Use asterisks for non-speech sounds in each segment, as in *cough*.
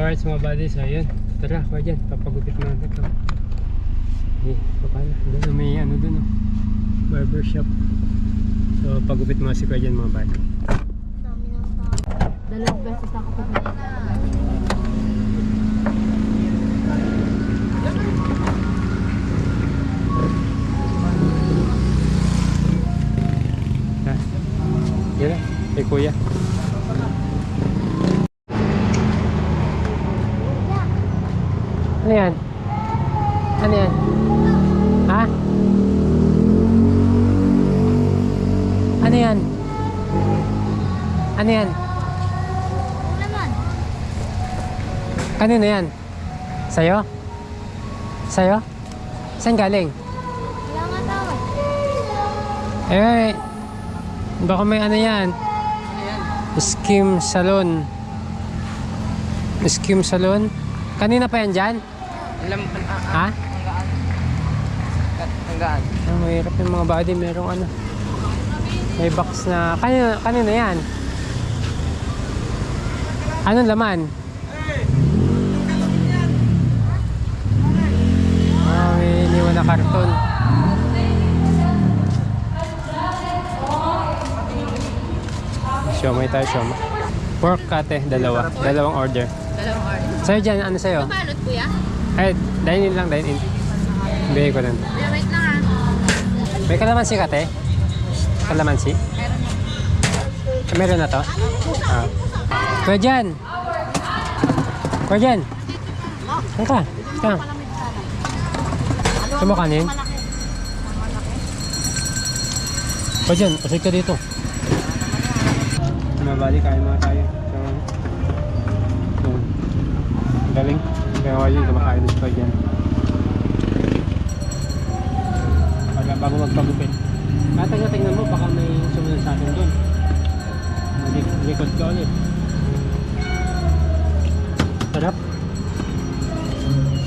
Alright mga buddies, so yun. Tara, kuha dyan. Papagupit na natin ito. Eh, papala. Doon may ano doon oh. Barber shop. So pagupit mo si kuya dyan mga buddies. Dami ng tao. Dalawang beses ako pumunta. Ha? Yun na, kay kuya. Ano yan? Ano yan? Ha? Ano yan? Ano yan? naman? Kanino yan? Sa'yo? Sa'yo? Saan galing? Wala nga tao eh. Baka may ano yan? Skim Salon. Skim Salon? Kanina pa yan dyan? Alam, Ha? Hanggaan. Ah, mahirap yung mga body. Merong ano. May box na... Kanina, kanina yan? Anong laman? Ah, may iniwan na karton. Siomay tayo, siomay. Pork kate, dalawa. Dalawang order. Dalawang order. Sa'yo dyan, ano sa'yo? Balot kuya? Eh, dine in lang, dine in. Bigay ko lang. May kalamansi ka, te? Kalamansi? Meron na. Ah, to? Ah. Kuya Jan! Kuya Jan! Saan ka? Saan? Gusto mo kanin? Kuya Jan, pasig ka dito. Mabali, kain mga tayo. Ang Galing. Kaya Jan, kumakain na si Kuya Jan. Bago, magpagupit. Kata nga tingnan mo, baka may sumunod sa atin doon. Likod ka ulit. Sarap.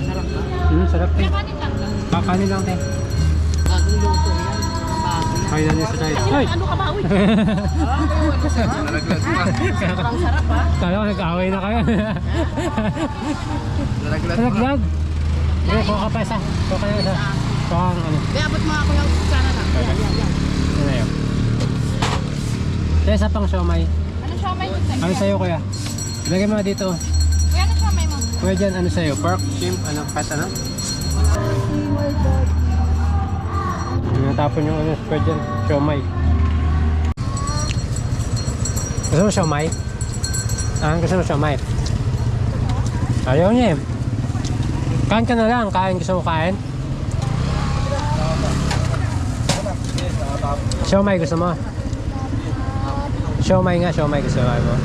Sarap ba? Hmm, sarap. Kanin lang lang. Kakanin lang te. Bagong luto yan. Kaya niya sa tayo. Ay! Ano ka ba? Uy! *laughs* Nalaglag pa. Sobrang sarap ha? Kala ko nag-away na kayo. Nalaglag Nalaglag. Hindi, kuha ka pa isa. Kuha ka na isa. Kuha ang ano. Kaya abot mga kuya sana lang. Yan, yan, yan. Yan na yun. Te, isa pang siomay. Ano siya may gusto? Ano sa'yo kuya? Lagay mo dito. Kuya, ano siya may mo? Kuya dyan, ano sa'yo? Pork, shrimp, ano, cut, ano? Natapon yung ano, kuya dyan. Siomay. Gusto mo siomay? Ah, gusto mo siomay? Ayaw niya eh. Kain ka na lang. Kain gusto mo kain? Siomay gusto mo? Siomay nga, siomay gusto mo.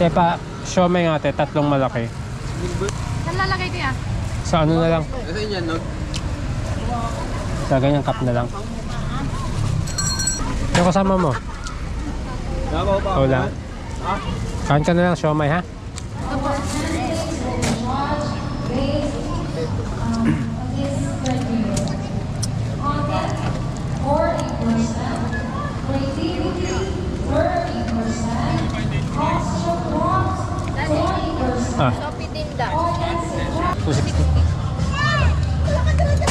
Tepa, siomay nga te, tatlong malaki. Saan lalagay kuya? Sa ano na lang? Kasi yan, no? Sa ganyang cup na lang. Yung kasama mo? Wala. Kain ka na lang, siomay ha? Ah, Shopee Tinda. 260.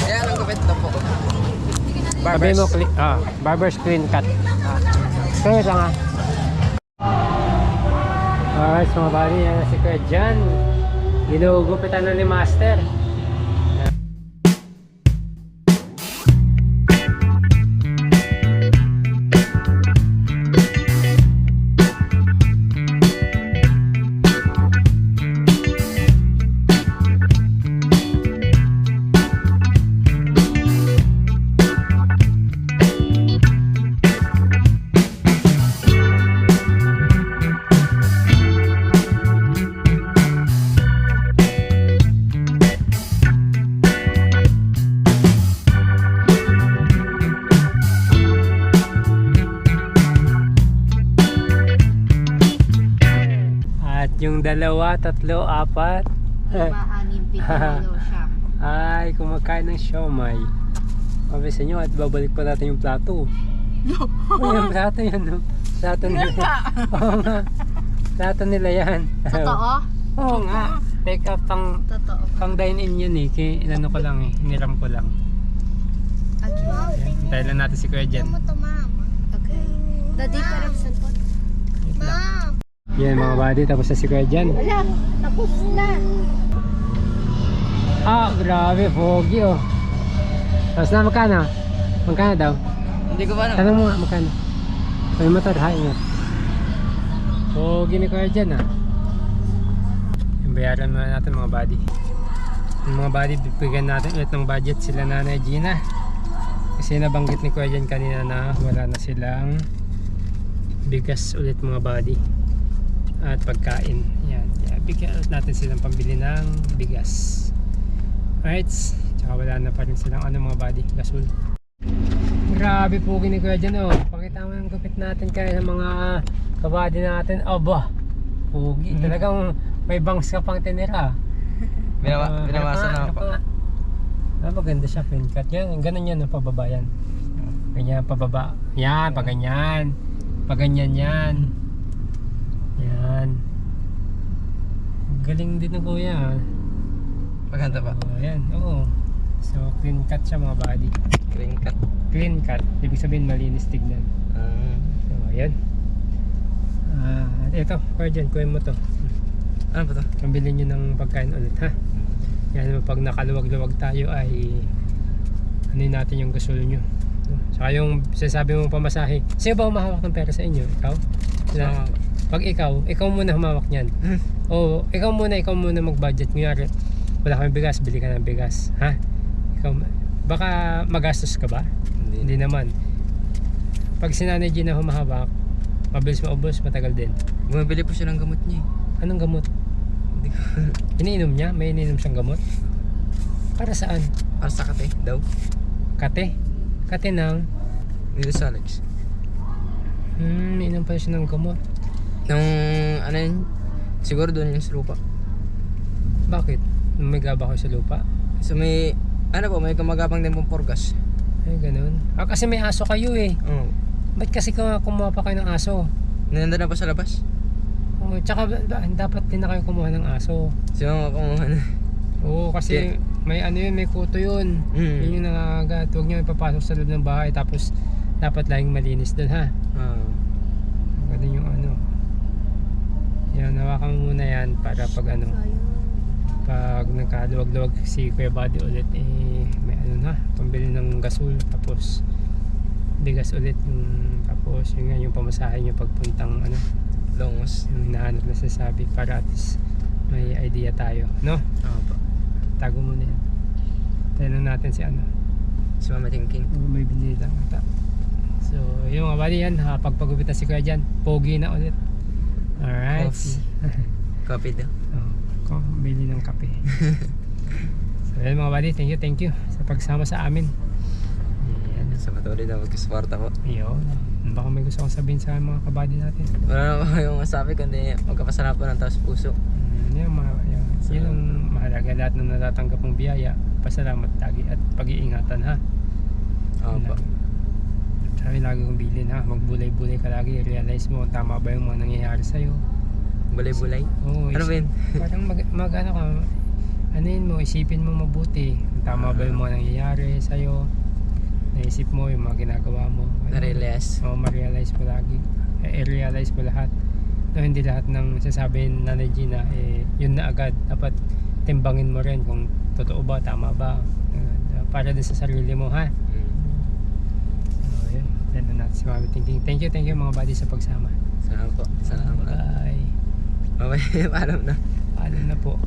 Ayan ang gupit na po. Sabi mo, clean, ah, barber's clean cut. Kaya lang ah. Alright, so mga yan na si Kuya Jan. Ginugupitan na ni Master. Yung dalawa, tatlo, apat. Maanim, *laughs* pito, walo, siyam. Ay, kumakain ng siomay. Sabi sa inyo, at babalik pa natin yung plato. Uy, yung plato yan, no? Plato nila. *laughs* Oo nga. Plato nila yan. Totoo? *laughs* Oo nga. Take up pang, Totoo. pang dine-in yun eh. Kaya inano ko lang eh. Hiniram ko lang. Okay. Tayo lang natin si Kuya Jan. Okay. Daddy, parang saan po? Wait lang. Yan mga buddy, tapos na si Kuya. Wala, tapos na. Ah, grabe, foggy oh. Tapos na, magkano? Magkano daw? Hindi ko pa alam. Tanong mo nga, magkano? May motor, ha? Ingat. Foggy ni Kuya Jan ah. Yung bayaran muna natin mga buddy. Yung mga buddy, bibigyan natin ulit ng budget sila Nanay Gina. Kasi nabanggit ni Kuya Jan kanina na wala na silang bigas ulit mga buddy. At pagkain. Yan. Bigyan natin silang pambili ng bigas. Alright. Tsaka wala na pa rin silang ano mga buddy. Gasol. Grabe po ni Kuya Jan oh. Pakita mo yung gupit natin kaya ng mga kabady natin. Aba. Pugi. Talagang may bangs ka pang tinira. Binawa, binawasan ano na ako. Ah, maganda siya, pin cut. Yan, ganun yan, no, pababa yan. Ganyan, pababa. Yan, pag ganyan. Pag ganyan yan. Yan. Galing din ng kuya. ah. Maganda pa. Oh, yan, oo. So, clean cut siya mga body. Green cut. Clean cut. Ibig sabihin, malinis tignan. Ah, So, ayan. Ah, ito, kuya dyan, kuya mo to. ano ba to? Pambili nyo ng pagkain ulit, ha? Yan naman pag nakaluwag-luwag tayo ay ano natin yung gasol nyo. Saka yung sinasabi mong pamasahe. Sino ba humahawak ng pera sa inyo? Ikaw? Sila? Pag ikaw, ikaw muna humawak niyan. O ikaw muna, ikaw muna mag-budget. Ngayon, wala kami bigas, bili ka ng bigas. Ha? Ikaw, baka magastos ka ba? Hindi hindi. naman. Pag si Nanay Gina humahawak, mabilis maubos, matagal din. Bumibili po siya ng gamot niya eh. Anong gamot? Hindi ko. *laughs* Iniinom niya? May iniinom siyang gamot? Para saan? Para sa kate daw. Kate? Kate ng? Alex. Hmm, iniinom pa siya ng gamot. Nung ano yun? Siguro doon yung sa lupa. Bakit? May gaba ko sa lupa? So may, ano po, may kamagapang din pong porgas. Ay, ganun. Ah, kasi may aso kayo eh. Oo. Ba't kasi ka kumuha pa kayo ng aso? Nandun na pa sa labas. Oh, tsaka ba- ba- dapat din na kayo kumuha ng aso. Si mama kumuha na. Oo, kasi may ano yun, may kuto yun. Mm. Yun yung nangangagat. Huwag niyo ipapasok sa loob ng bahay tapos dapat laging malinis dun ha. Ah. Ganun yung ano. Yan, hawakan mo muna yan para pag ano, pag nagkaluwag-luwag si Kuya Buddy ulit, eh, may ano na, pambili ng gasol, tapos bigas ulit, yung, tapos yun nga, yung pamasahe nyo pagpuntang ano, Longos. yung hinahanap na sasabi para at least may idea tayo, no? Oo po. Tago muna yan. Tanong natin si ano, Si mama thinking. kung may binili lang ata. So, yung mga buddy yan, ha, pagpagupit na si Kuya dyan, pogi na ulit. Alright. Coffee. *laughs* Coffee daw. Oh, ko, bili ng kape. *laughs* so yun mga buddy, thank you, thank you sa pagsama sa amin. Yan. Sa patuloy na magkasuporta po. Yun. Baka may gusto kong sabihin sa mga kabady natin. Wala na po *laughs* yung masabi kundi magkapasarap po ng taos puso. Mm, yun, mga, yun, yun ang mahalaga lahat ng natatanggap ng biyaya. Pasalamat lagi at pag-iingatan ha. Oo Yun po. lang. Sabi lagi kong bilin ha, magbulay-bulay ka lagi, realize mo kung tama ba yung mga nangyayari sa'yo. Bulay-bulay. Oo, Ano ba yun? parang mag, mag ano ka, ano yun mo, isipin mo mabuti. Kung tama ba yung mga nangyayari sa'yo. Naisip mo yung mga ginagawa mo. Ano? Narealize. Oo, ma-realize mo lagi. Eh, i-realize mo lahat. No, hindi lahat ng sasabihin na ni Gina, eh, yun na agad. Dapat timbangin mo rin kung totoo ba, tama ba. Uh, para din sa sarili mo, ha? Yan na si Mami Tingting. Thank you, thank you mga buddy sa pagsama. Salamat po. Salamat. Bye. Bye-bye. *laughs* Paalam na. Paalam na po.